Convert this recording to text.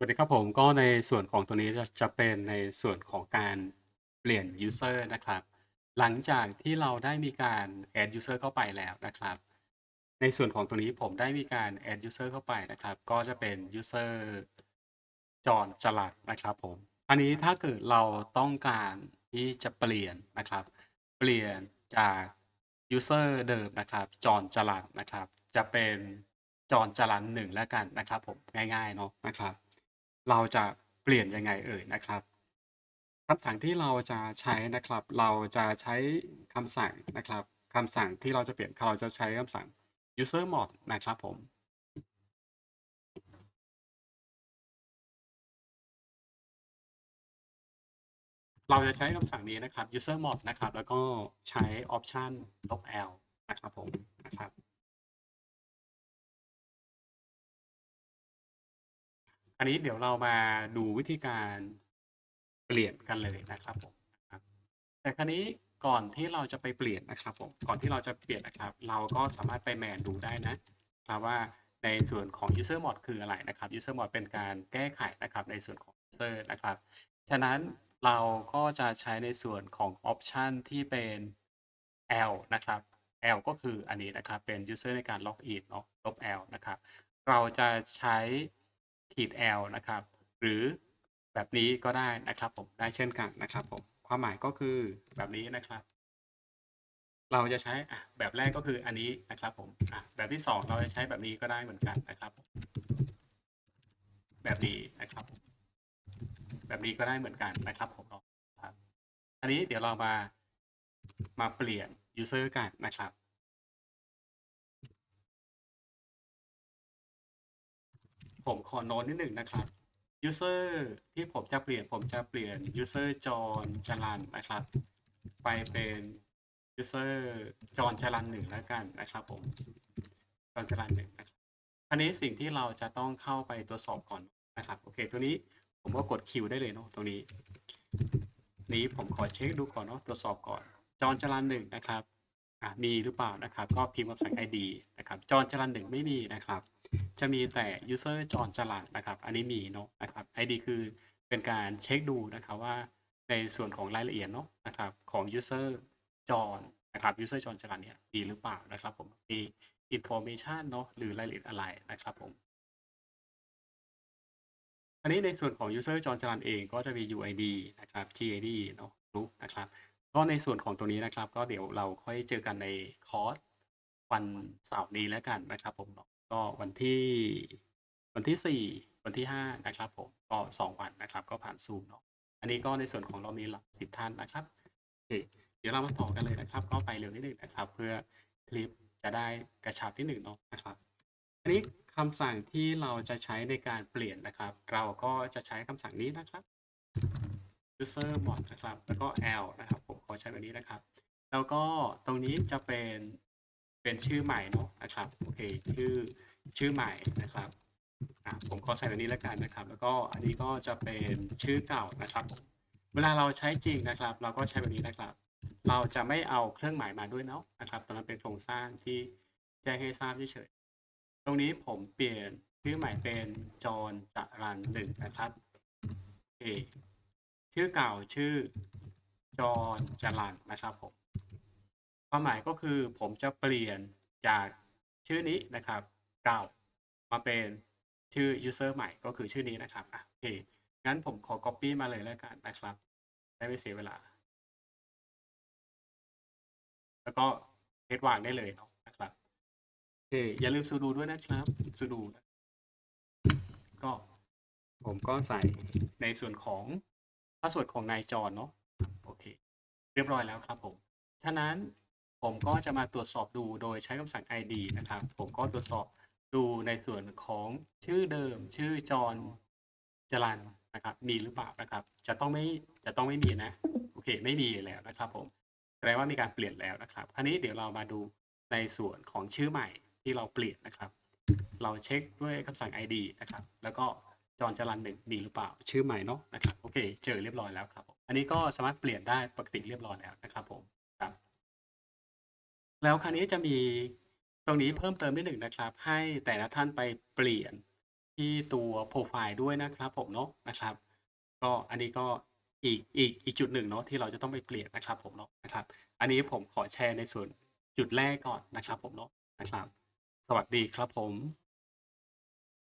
สวัสดีครับผมก็ในส่วนของตัวนี้จะจะเป็นในส่วนของการเปลี่ยนยูสเซอร์นะครับ หลังจากที่เราได้มีการ add user เข้าไปแล้วนะครับ ในส่วนของตัวนี้ผมได้มีการ add user เข้าไปนะครับ ก็จะเป็นยูสเซอร์จอห์นจรัสนะครับผมอันนี้ถ้าเกิดเราต้องการที่จะเปลี่ยนนะครับ เปลี่ยนจากยูสเซอร์เดิมนะครับ จอห์นจรัสนะครับ จะเป็นจอห์นจรัส1แล้วกันนะครับ ผมง่ายๆเนาะนะครับ เราจะเปลี่ยนยังไงเอ่ยนะครับคำสั่งที่เราจะใช้นะครับ เราจะใช้คำสั่งนะครับคำสั่งที่เราจะเปลี่ยนเราจะใช้คำสั่ง usermod นะครับผมเราจะใช้คำสั่งนี้นะครับ usermod นะครับ แล้วก็ใช้ option ลบ l นะครับผมนะครับ อันนี้เดี๋ยวเรามาดูวิธีการเปลี่ยนกันเลยนะครับผมแต่คราวนี้ก่อนที่เราจะไปเปลี่ยนนะครับผมก่อนที่เราจะเปลี่ยนนะครับ เราก็สามารถไปแมนดูได้นะครับว่าในส่วนของ usermod คืออะไรนะครับ usermod เป็นการแก้ไขนะครับในส่วนของ user นะครับ ฉะนั้นเราก็จะใช้ในส่วนของ option ที่เป็น l นะครับ l ก็คืออันนี้นะครับเป็น user ในการล็อกอินเนาะลบ l นะครับ เราจะใช้ ขีด l นะครับ หรือแบบนี้ก็ได้นะครับผมได้เช่นกันนะครับผมความหมายก็คือแบบนี้นะครับ เราจะใช้แบบแรกก็คืออันนี้นะครับผมแบบที่ 2 เราจะใช้แบบนี้ก็ได้เหมือนกันนะครับ แบบนี้นะครับ แบบนี้ก็ได้เหมือนกันนะครับผมเนาะครับอันนี้เดี๋ยวเรามามาเปลี่ยนยูสเซอร์กันนะครับ ผมขอโน้ตนิดหนึ่งนะครับยูเซอร์ที่ผมจะเปลี่ยนผมจะเปลี่ยนยูเซอร์จอนจรัสนะครับ ไปเป็นยูเซอร์จอห์นจรัส1แล้วกันนะครับผมจอนจรัส1นะครับอันนี้สิ่งที่เราจะต้องเข้าไปตรวจสอบก่อนนะครับโอเค ตัวนี้ผมก็กดคิวได้เลยเนาะตรงนี้ นี้ผมขอเช็คดูก่อนเนาะตรวจสอบก่อน จอนจรัส1นะครับอ่ามีหรือเปล่านะครับ ก็พิมพ์คำสั่ง id นะครับ จอนจรัส1ไม่มีนะครับ จะมีแต่ยูสเซอร์จอนจรัสนะครับ อันนี้มีเนาะนะครับ id คือเป็นการเช็คดูนะครับว่าในส่วนของรายละเอียดเนาะนะครับของยูสเซอร์จอนนะครับยูสเซอร์จอนจรัสเนี่ยมีหรือเปล่านะครับผมมี information เนาะหรือรายละเอียดอะไรนะครับผมอันนี้ในส่วนของยูสเซอร์จอนจรัสเองก็จะมี uid นะครับ gid เนาะ group นะครับก็ในส่วนของตรงนี้นะครับ ก็เดี๋ยวเราค่อยเจอกันในคอร์สวันเสาร์นี้แล้วกันนะครับผม ก็วันที่วันที่ 4 วันที่ 5 นะครับผมก็ 2 วันนะครับ ก็ผ่าน Zoom เนาะอันนี้ก็ในส่วนของเรามีหลัก10ท่านนะครับโอเคเดี๋ยวเรามาต่อกันเลยนะครับ ก็ไปเร็วนิดหนึ่งนะครับ เพื่อคลิปจะได้กระชับนิดหนึ่งเนาะนะครับ อันนี้คำสั่งที่เราจะใช้ในการเปลี่ยนนะครับ เราก็จะใช้คำสั่งนี้นะครับ usermod นะครับ แล้วก็ l นะครับ ผมขอใช้แบบนี้นะครับ แล้วก็ตรงนี้จะเป็น เป็นชื่อใหม่เนาะนะครับโอเคชื่อชื่อใหม่นะครับอ่าผมขอใส่แบบนี้แล้วกันนะครับ แล้วก็อันนี้ก็จะเป็นชื่อเก่านะครับ เวลาเราใช้จริงนะครับ เราก็ใช้แบบนี้นะครับ เราจะไม่เอาเครื่องหมายมาด้วยเนาะนะครับตรงนั้นเป็นโครงสร้างที่แจ้งให้ทราบเฉยๆตรงนี้ผมเปลี่ยนชื่อใหม่เป็นจอนจรัส1นะครับโอเคชื่อเก่าชื่อจอนจรัสนะครับผม ความหมายก็คือผมจะเปลี่ยนจากชื่อนี้นะครับ เก่ามาเป็นชื่อยูสเซอร์ใหม่ก็คือชื่อนี้นะครับอะโอเคงั้นผมขอ copy มาเลยแล้วกันนะครับ ได้ไม่เสียเวลา แล้วก็เพจวางได้เลยเนาะนะครับโอเคอย่าลืม sudo ด้วยนะครับ sudo นะก็ผมก็ใส่ในส่วนของพาสเวิร์ดของนายจอนเนาะโอเค เรียบร้อยแล้วครับผม ฉะนั้น ผมก็จะมาตรวจสอบดูโดยใช้คำสั่ง id นะครับ ผมก็ตรวจสอบดูในส่วนของชื่อเดิม ชื่อจอนจรัสนะครับ มีหรือเปล่านะครับ จะต้องไม่จะต้องไม่มีนะ โอเค ไม่มีแล้วนะครับผมแสดงว่ามีการเปลี่ยนแล้วนะครับคราวนี้เดี๋ยวเรามาดูในส่วนของชื่อใหม่ที่เราเปลี่ยนนะครับ เราเช็คด้วยคำสั่ง id นะครับ แล้วก็จอนจรัส1มีหรือเปล่า ชื่อใหม่เนาะนะครับ โอเค เจอเรียบร้อยแล้วครับผมอันนี้ก็สามารถเปลี่ยนได้ปกติเรียบร้อยแล้วนะครับผมครับ แล้วคราวนี้จะมีตรงนี้เพิ่มเติมนิดหนึ่งนะครับ ให้แต่ละท่านไปเปลี่ยนที่ตัวโปรไฟล์ด้วยนะครับผมเนาะนะครับ ก็อันนี้ก็อีกอีกอีกจุดหนึ่งเนาะที่เราจะต้องไปเปลี่ยนนะครับผมเนาะนะครับ อันนี้ผมขอแชร์ในส่วนจุดแรกก่อนนะครับผมเนาะนะครับ สวัสดีครับผม